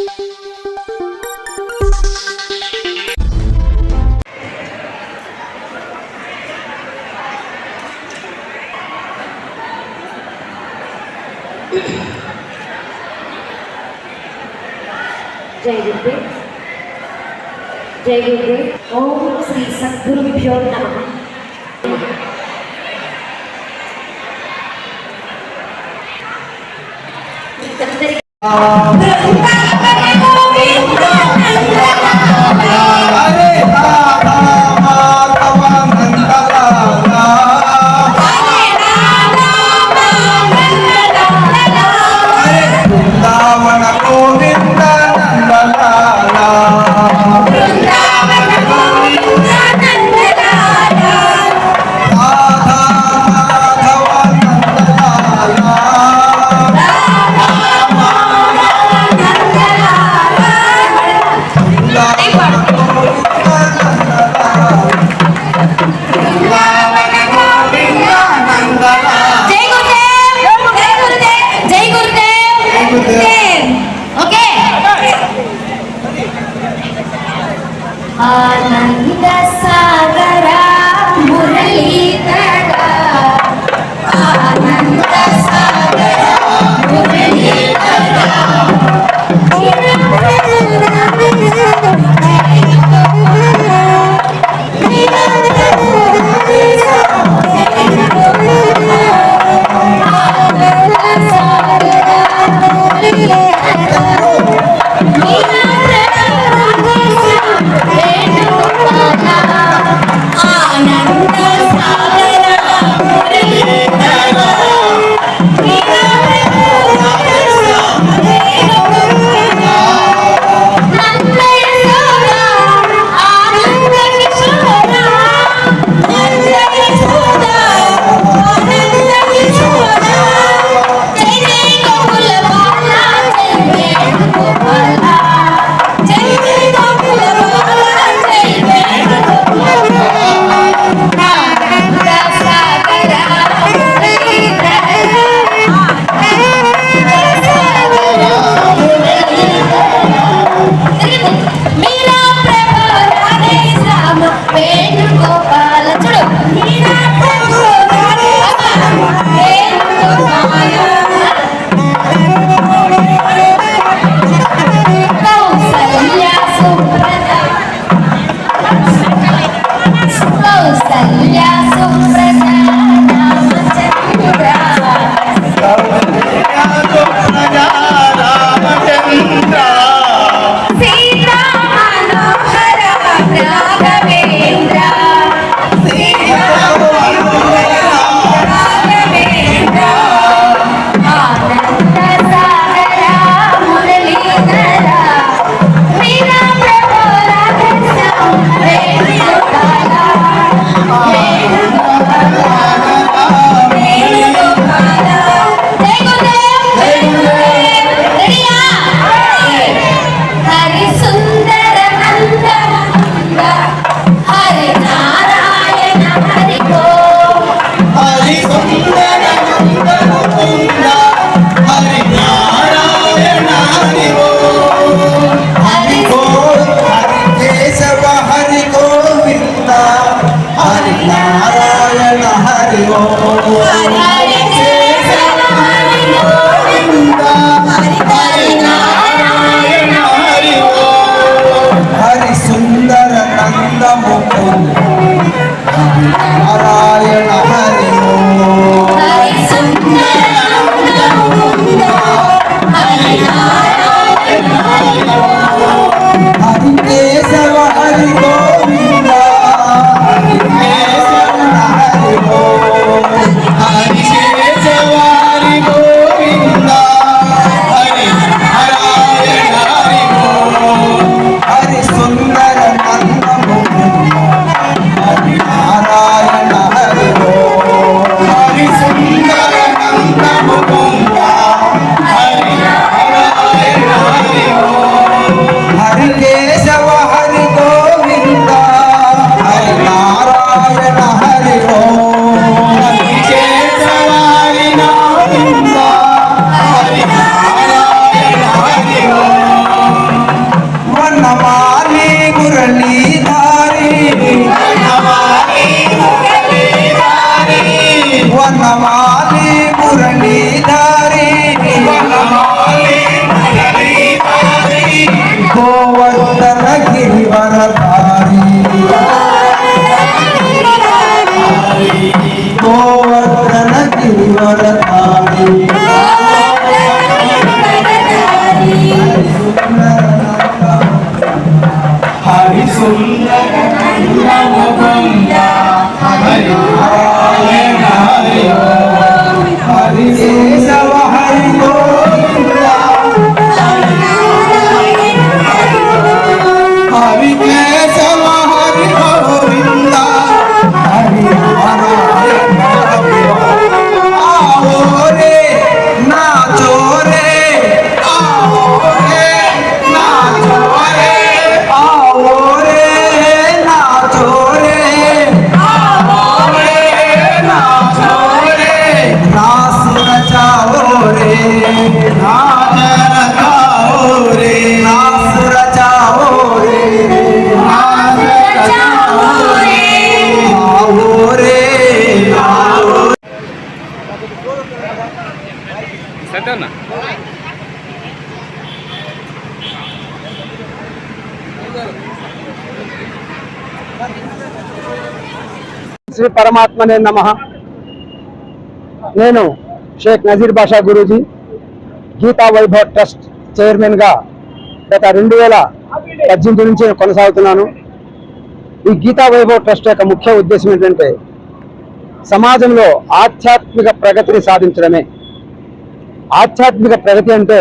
जय गुरुदेव। जय गुरुदेव। ओम श्री सद्गुरुभ्यो नमः। అందరికీ آمن إذا سار పరమాత్మనే నమ. నేను షేక్ నజీర్ బాషా గురూజీ గీతా వైభవ్ ట్రస్ట్ చైర్మన్గా గత రెండు వేల పద్దెనిమిది నుంచి నేను కొనసాగుతున్నాను. ఈ గీతా వైభవ్ ట్రస్ట్ యొక్క ముఖ్య ఉద్దేశం ఏంటంటే సమాజంలో ఆధ్యాత్మిక ప్రగతిని సాధించడమే. ఆధ్యాత్మిక ప్రగతి అంటే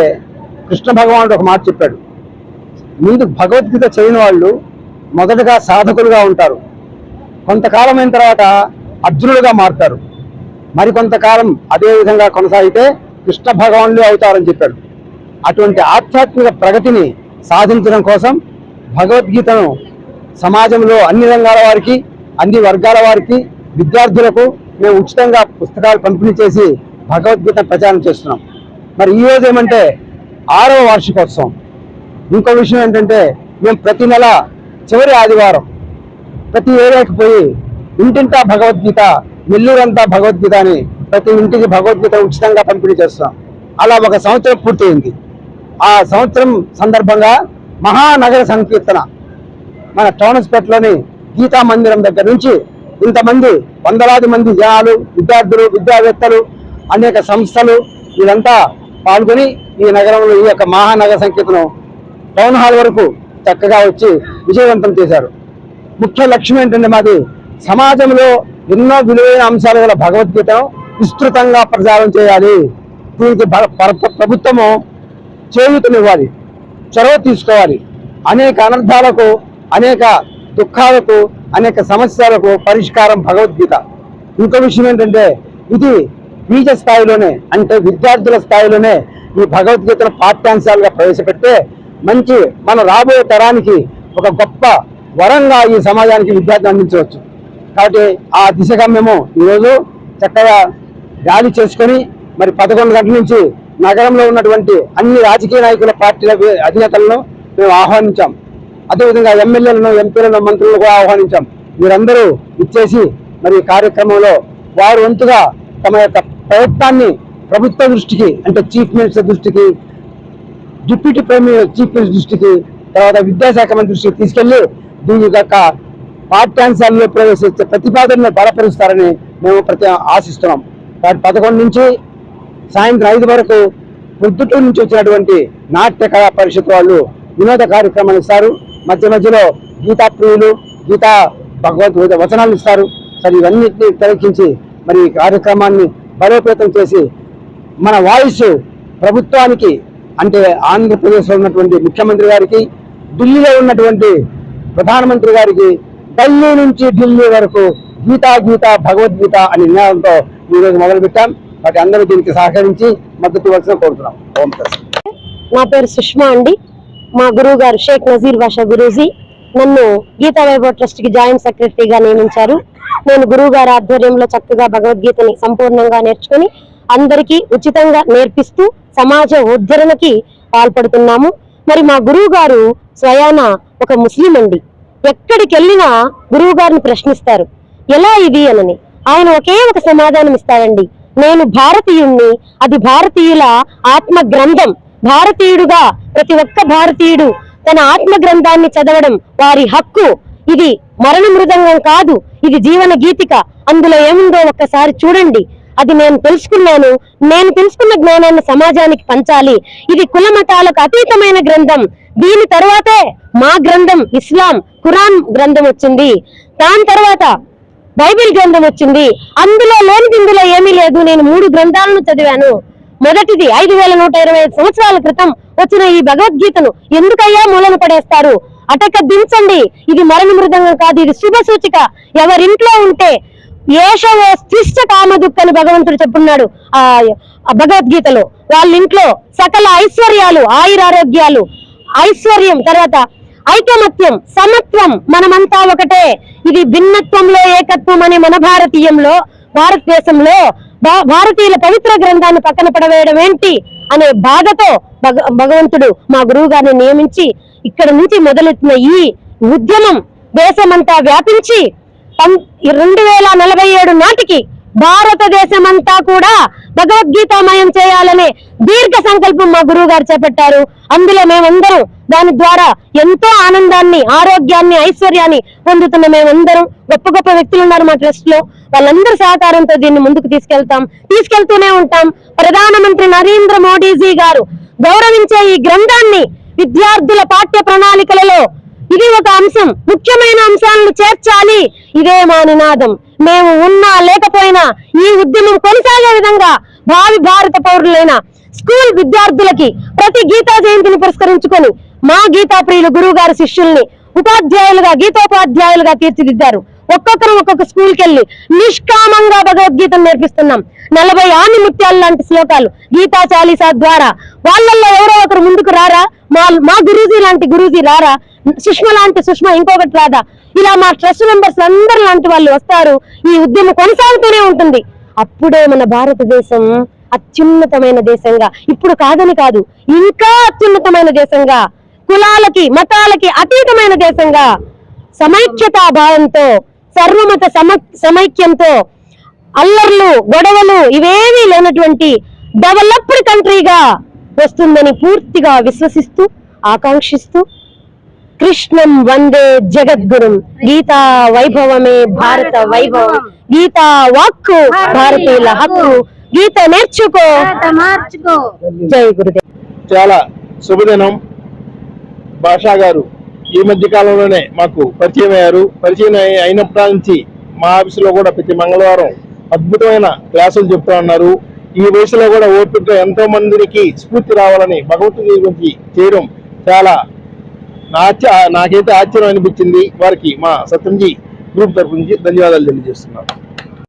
కృష్ణ భగవానుడు ఒక మాట చెప్పాడు. ముందు భగవద్గీత చేయని వాళ్ళు మొదటగా సాధకులుగా ఉంటారు. కొంతకాలం అయిన తర్వాత అర్జునుడుగా మారుతారు. మరి కొంతకాలం అదే విధంగా కొనసాగితే కృష్ణ భగవానులు అవుతారని చెప్పాడు. అటువంటి ఆధ్యాత్మిక ప్రగతిని సాధించడం కోసం భగవద్గీతను సమాజంలో అన్ని రంగాల వారికి అన్ని వర్గాల వారికి విద్యార్థులకు మేము ఉచితంగా పుస్తకాలు పంపిణీ చేసి భగవద్గీత ప్రచారం చేస్తున్నాం. మరి ఈ రోజు ఏమంటే ఆరవ వార్షికోత్సవం. ఇంకో విషయం ఏంటంటే మేము ప్రతి నెల చివరి ఆదివారం ప్రతి ఏరియాకి పోయి ఇంటింటా భగవద్గీత నెల్లూరంతా భగవద్గీత అని ప్రతి ఇంటికి భగవద్గీత ఉచితంగా పంపిణీ చేస్తాం అలా ఒక సంవత్సరం పూర్తయింది. ఆ సంవత్సరం సందర్భంగా మహానగర సంకీర్తన మన టౌన్స్పేటలోని గీతా మందిరం దగ్గర నుంచి ఇంతమంది వందలాది మంది జనాలు విద్యార్థులు విద్యావేత్తలు అనేక సంస్థలు వీళ్ళంతా పాల్గొని ఈ నగరంలో ఈ యొక్క మహానగర సంకీర్తనం టౌన్ హాల్ వరకు చక్కగా వచ్చి విజయవంతం చేశారు. ముఖ్య లక్ష్యం ఏంటంటే మాది సమాజంలో ఎన్నో విలువైన అంశాలు గల భగవద్గీతను విస్తృతంగా ప్రచారం చేయాలి. దీనికి ప్రభుత్వము చేయూతనివ్వాలి చొరవ తీసుకోవాలి. అనేక అనర్థాలకు అనేక దుఃఖాలకు అనేక సమస్యలకు పరిష్కారం భగవద్గీత. ఇంకో విషయం ఏంటంటే ఇది బీజ స్థాయిలోనే అంటే విద్యార్థుల స్థాయిలోనే ఈ భగవద్గీతను పాఠ్యాంశాలుగా ప్రవేశపెడితే మంచి మన రాబోయే తరానికి ఒక గొప్ప వరంగా ఈ సమాజానికి విద్యార్థులు అందించవచ్చు. కాబట్టి ఆ దిశగా మేము ఈరోజు చక్కగా ర్యాలీ చేసుకొని మరి పదకొండు గంటల నుంచి నగరంలో ఉన్నటువంటి అన్ని రాజకీయ నాయకుల పార్టీల అధినేతలను మేము ఆహ్వానించాం. అదేవిధంగా ఎమ్మెల్యేలను ఎంపీలను మంత్రులను కూడా ఆహ్వానించాం. మీరందరూ ఇచ్చేసి మరి కార్యక్రమంలో వారు వంతుగా తమ యొక్క ప్రయత్నాన్ని ప్రభుత్వ దృష్టికి అంటే చీఫ్ మినిస్టర్ దృష్టికి డిప్యూటీ ప్రైమ్ చీఫ్ మినిస్టర్ దృష్టికి తర్వాత విద్యాశాఖ మంత్రి దృష్టికి తీసుకెళ్ళి దీని యొక్క పాఠ్యాంశాల్లో ప్రవేశించే ప్రతిపాదనలు బలపరుస్తారని మేము ప్రతి ఆశిస్తున్నాం. కాబట్టి పదకొండు నుంచి సాయంత్రం ఐదు వరకు పొద్దుటూరు నుంచి వచ్చినటువంటి నాట్య కళా పరిషత్ వాళ్ళు వినోద కార్యక్రమాలు ఇస్తారు. మధ్య మధ్యలో గీతా ప్రియులు గీతా భగవద్గీత వచనాలు ఇస్తారు. సరే ఇవన్నిటిని తెరకించి మరి ఈ కార్యక్రమాన్ని బలోపేతం చేసి మన వాయిస్ ప్రభుత్వానికి అంటే ఆంధ్రప్రదేశ్లో ఉన్నటువంటి ముఖ్యమంత్రి గారికి ఢిల్లీలో ఉన్నటువంటి ప్రధానమంత్రి గారికి ఢిల్లీ నుంచి ఢిల్లీ వరకు గీతా గీత భగవద్గీత అనే నినాదంతో ఈరోజు మొదలుపెట్టాం. వాటి అందరూ దీనికి సహకరించి మద్దతు ఇవ్వాల్సిన కోరుతున్నాం. ఓం నా పేరు సుష్మా అండి. మా గురువు గారు షేక్ నజీర్ బాషా గురూజీ నన్ను గీతా వైభవ్ ట్రస్ట్కి జాయింట్ సెక్రటరీగా నియమించారు. నేను గురువు గారి ఆధ్వర్యంలో చక్కగా భగవద్గీతని సంపూర్ణంగా నేర్చుకుని అందరికీ ఉచితంగా నేర్పిస్తూ సమాజ ఉద్ధరణకి పాల్పడుతున్నాము. మరి మా గురువు గారు స్వయాన ఒక ముస్లిం అండి. ఎక్కడికి వెళ్ళినా గురువు గారిని ప్రశ్నిస్తారు. ఎలా ఇది అనని. ఆయన ఒకే ఒక సమాధానం ఇస్తాడండి. నేను భారతీయుణ్ణి అది భారతీయుల ఆత్మ గ్రంథం భారతీయుడుగా ప్రతి ఒక్క భారతీయుడు తన ఆత్మ గ్రంథాన్ని చదవడం వారి హక్కు. ఇది మరణ మృదంగం కాదు ఇది జీవన గీతిక. అందులో ఏముందో ఒక్కసారి చూడండి. అది నేను తెలుసుకున్నాను. నేను తెలుసుకున్న జ్ఞానాన్ని సమాజానికి పంచాలి. ఇది కుల మతాలకు అతీతమైన గ్రంథం. దీని తర్వాతే మా గ్రంథం ఇస్లాం ఖురాన్ గ్రంథం వచ్చింది. దాని తర్వాత బైబిల్ గ్రంథం వచ్చింది. అందులో లేనిది ఇందులో ఏమీ లేదు. నేను మూడు గ్రంథాలను చదివాను. మొదటిది ఐదు వేల నూట ఇరవై ఐదు సంవత్సరాల క్రితం వచ్చిన ఈ భగవద్గీతను ఎందుకయ్యా మూలను పడేస్తారు? అటక దించండి. ఇది మరణ మృదంగం కాదు ఇది శుభ సూచిక. ఎవరింట్లో ఉంటే ఏషవో శిష్ట కామ భగవంతుడు చెప్పున్నాడు. ఆ భగవద్గీతలో వాళ్ళ ఇంట్లో సకల ఐశ్వర్యాలు ఆయురారోగ్యాలు ఐశ్వర్యం తర్వాత ఐకమత్యం సమత్వం మనమంతా ఒకటే. ఇది భిన్నత్వంలో ఏకత్వం అనే మన భారతీయంలో భారతదేశంలో భా- భారతీయుల పవిత్ర గ్రంథాన్ని పక్కన పడవేయడం ఏంటి అనే బాధతో భగ భగవంతుడు మా గురువు గారిని నియమించి ఇక్కడ నుంచి మొదలెట్టిన ఈ ఉద్యమం దేశమంతా వ్యాపించి రెండు వేల నలభై ఏడు నాటికి భారతదేశం అంతా కూడా భగవద్గీతామయం చేయాలనే దీర్ఘ సంకల్పం మా గురువు గారు చేపట్టారు. అందులో మేమందరం దాని ద్వారా ఎంతో ఆనందాన్ని ఆరోగ్యాన్ని ఐశ్వర్యాన్ని పొందుతున్న మేమందరం గొప్ప గొప్ప వ్యక్తులు ఉన్నారు మా ట్రస్ట్లో వాళ్ళందరి సహకారంతో దీన్ని ముందుకు తీసుకెళ్తాం. తీసుకెళ్తూనే ఉంటాం. ప్రధానమంత్రి నరేంద్ర మోడీజీ గారు గౌరవించే ఈ గ్రంథాన్ని విద్యార్థుల పాఠ్య ప్రణాళికలలో ఇది ఒక అంశం. ముఖ్యమైన అంశాలను చేర్చాలి. ఇదే మా నినాదం. మేము ఉన్నా లేకపోయినా ఈ ఉద్యమం కొనసాగే విధంగా భావి భారత పౌరులైన స్కూల్ విద్యార్థులకి ప్రతి గీతా జయంతిని పురస్కరించుకొని మా గీతా ప్రియులు గురువు గారి శిష్యుల్ని ఉపాధ్యాయులుగా గీతోపాధ్యాయులుగా తీర్చిదిద్దారు. ఒక్కొక్కరు ఒక్కొక్క స్కూల్కి వెళ్ళి నిష్కామంగా భగవద్గీతను నేర్పిస్తున్నాం. నలభై ఆని ముత్యాలు లాంటి శ్లోకాలు గీతా చాలీసా ద్వారా. వాళ్ళల్లో ఎవరో ఒకరు ముందుకు రారా? మా మా గురూజీ లాంటి గురూజీ రారా? సుష్మ లాంటి సుష్మ ఇంకొకటి రాదా? ఇలా మా ట్రస్ట్ మెంబర్స్ అందరు లాంటి వాళ్ళు వస్తారు ఈ ఉద్యమం కొనసాగుతూనే ఉంటుంది. అప్పుడే మన భారతదేశం అత్యున్నతమైన దేశంగా. ఇప్పుడు కాదని కాదు ఇంకా అత్యున్నతమైన దేశంగా. కులాలకి మతాలకి అతీతమైన దేశంగా. సమైక్యతా భావంతో సర్వమత సమ సమైక్యంతో అల్లర్లు గొడవలు ఇవేమీ లేనటువంటి డెవలప్డ్ కంట్రీగా వస్తుందని పూర్తిగా విశ్వసిస్తూ ఆకాంక్షిస్తూ కృష్ణం వందే జగద్గురుం. గీతా వైభవమే భారత వైభవం. గీతా వాక్కు భారతీయుల హక్కు గీత నేర్చుకో. మార్చుకో. జై గురుదేవ్. చాలా శుభదినం. భాషా గారు ఈ మధ్య కాలంలోనే మాకు పరిచయం అయ్యారు. పరిచయం అయి- అయినప్పటి నుంచి మా ఆఫీసులో కూడా ప్రతి మంగళవారం అద్భుతమైన క్లాసులు చెప్తా ఉన్నారు. ఈ వయసులో కూడా ఓపికతో ఎంతో మందికి స్ఫూర్తి రావాలని భగవంతుడి గురించి చేయడం చాలా నా నాకైతే ఆశ్చర్యం అనిపించింది. వారికి మా సత్యంజీ గ్రూప్ తరఫు నుంచి ధన్యవాదాలు తెలియజేస్తున్నాను.